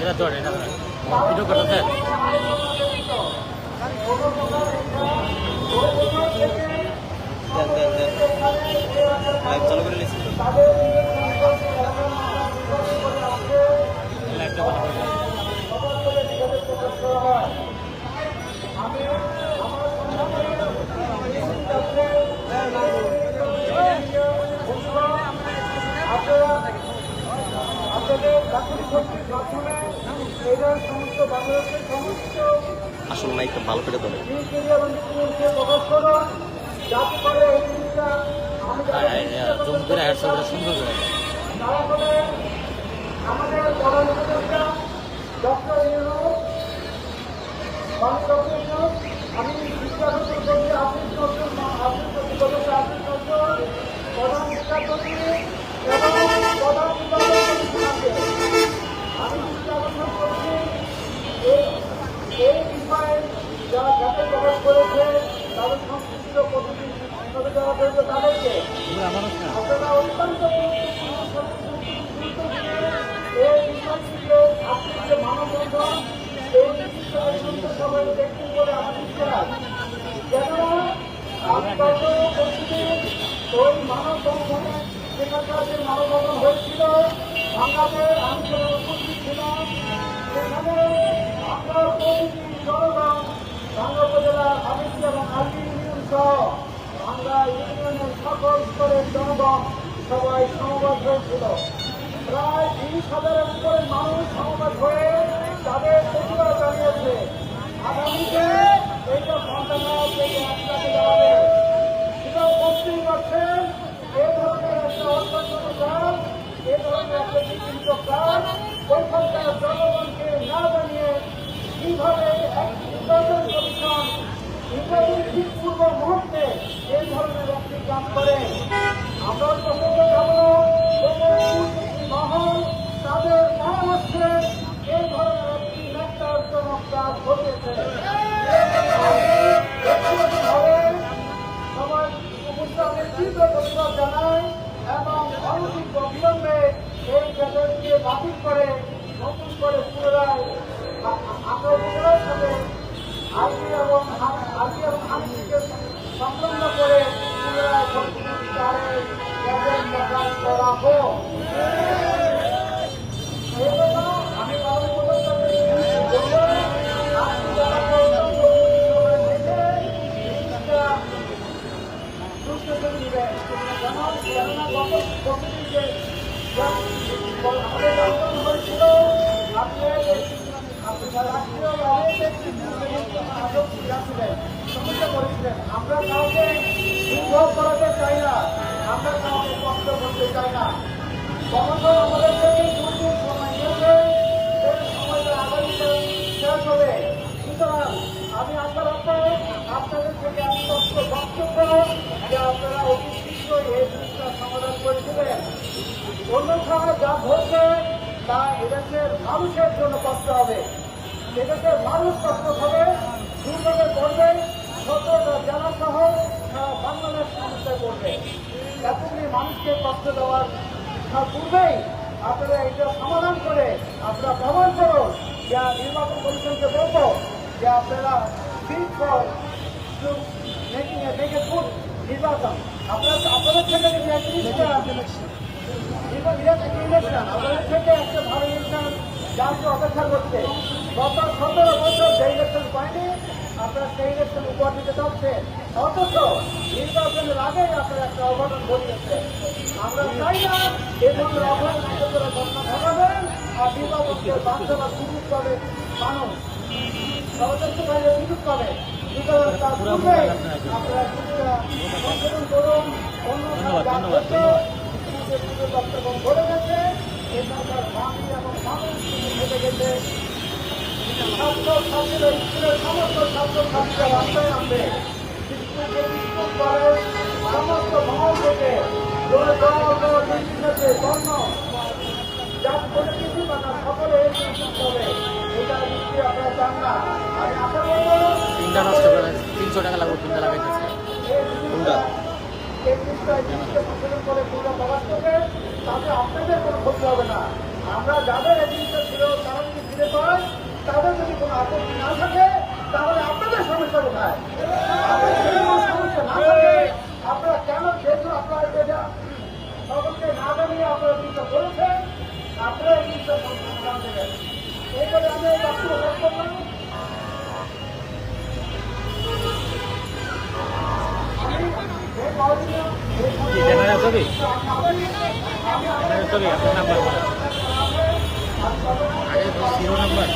এটা ধরে এটা ধরে ভিডিও সমস্ত বাংলাদেশের সমস্ত ভালো করে ধরে। আর জুম করে হেড ছবিটা সুন্দর করে আমাদের ইউনুস ডক্টর ইউনুস আমি বিশ্বাস করছি আপনি নতুন আপনি প্রতিপক্ষে আপনি নতুন প্রধান বিচারপতি এবং প্রধান বিচারপতি আমি বিশ্বাস করছি এই এই বিষয়ে যারা যাতে প্রকাশ করেছে তাদের সংশ্লিষ্ট প্রতিনিধি যারা করেছে তাদেরকে আপনারা অত্যন্ত এই বিষয়টিকে আপনি যে মানববন্ধন এই বিষয়ে সুন্দর সবাই দেখতে বলে আমার বিশ্বাস যেন আমি গত প্রতিদিন ওই মানববন্ধনে যেখানকার যে মানববন্ধন হয়েছিল আমি সেখানে উপস্থিত ছিলাম সেখানে আপনার জনগণ বাংলা উপজেলার আদিত্য এবং আলী সহ সকল স্তরের জনগণ সবাই সমবেত হয়েছিল। প্রায় তিরিশ হাজারের উপরে মানুষ সমবেত হয়ে তাদের প্রতিবাদ জানিয়েছে আগামীতে এইটা সন্তানরা থেকে একসাথে দাঁড়াবে। সেটা বুঝতেই পারছেন এই ধরনের একটা অত্যন্ত কাজ এই ধরনের একটা বিচিত্র কাজ ওইখানকার জনগণকে না জানিয়ে কীভাবে এক নির্বাচন কমিশন নির্বাচন ঠিক পূর্ব মুহূর্তে এই ধরনের কাজ করে। আমরা পছন্দ করব মহল তাদের পরামর্শে এই ধরনের একটি ন্যাক্তারজনক কাজ ঘটেছে আমরা কাউকে দুর্ভোগ করাতে চাই না আমরা কাউকে কষ্ট করতে চাই না কখনো আমাদের থেকে দুর্দিন সময় নিয়েছে সেই সময়টা আগামীতে শেষ হবে সুতরাং আমি আশা রাখব আপনাদের থেকে আমি তথ্য বক্তব্য যে আপনারা অতি আপনারা এটা সমাধান করে আপনারা প্রমাণ করুন যে নির্বাচন কমিশনকে বলব যে আপনারা ফর মেকিং নির্বাচন আপনারা একটা ভালো ইলেকশন জাতীয় অপেক্ষা করছে গত সতেরো যে ইলেকশন পায়নি আপনারা সেই ইলেকশন উপহার দিতে চাচ্ছেন অথচ নির্বাচনের আগেই আপনারা একটা অঘটন ঘটিয়েছে আমরা চাই না এই ধরনের অঘটন আপনারা বাচ্চারা সুযোগ পাবে মানুষ সর্বোচ্চ সুযোগ পাবে ধন্যবাদ, ধন্যবাদ, ধন্যবাদ। ছাত্র ছাত্রীরা স্কুলের সমস্ত ছাত্র ছাত্রীরা রাস্তায় নামবে সমস্ত মহল থেকে বর্ণ যার কোনো কিছু না সকলে এই হবে এটা নিশ্চয়ই আপনারা চান না আমি আশা তিনটা নষ্ট করে তিনশো টাকা লাগবে তিনটা লাগাইতেছে কোনটা? আমরা যাদের এই জিনিসটা ছিল তারা যদি ফিরে তাদের যদি কোনো আপত্তি না থাকে তাহলে আপনাদের সমস্যা কোথায় সমস্যা না থাকে আপনারা কেন যেহেতু আপনারা সকলকে না জানিয়ে আপনারা জিনিসটা করেছেন। চ্যানেলের ছবি চ্যানেলের ছবি আপনার নাম্বার আগে জিরো নাম্বার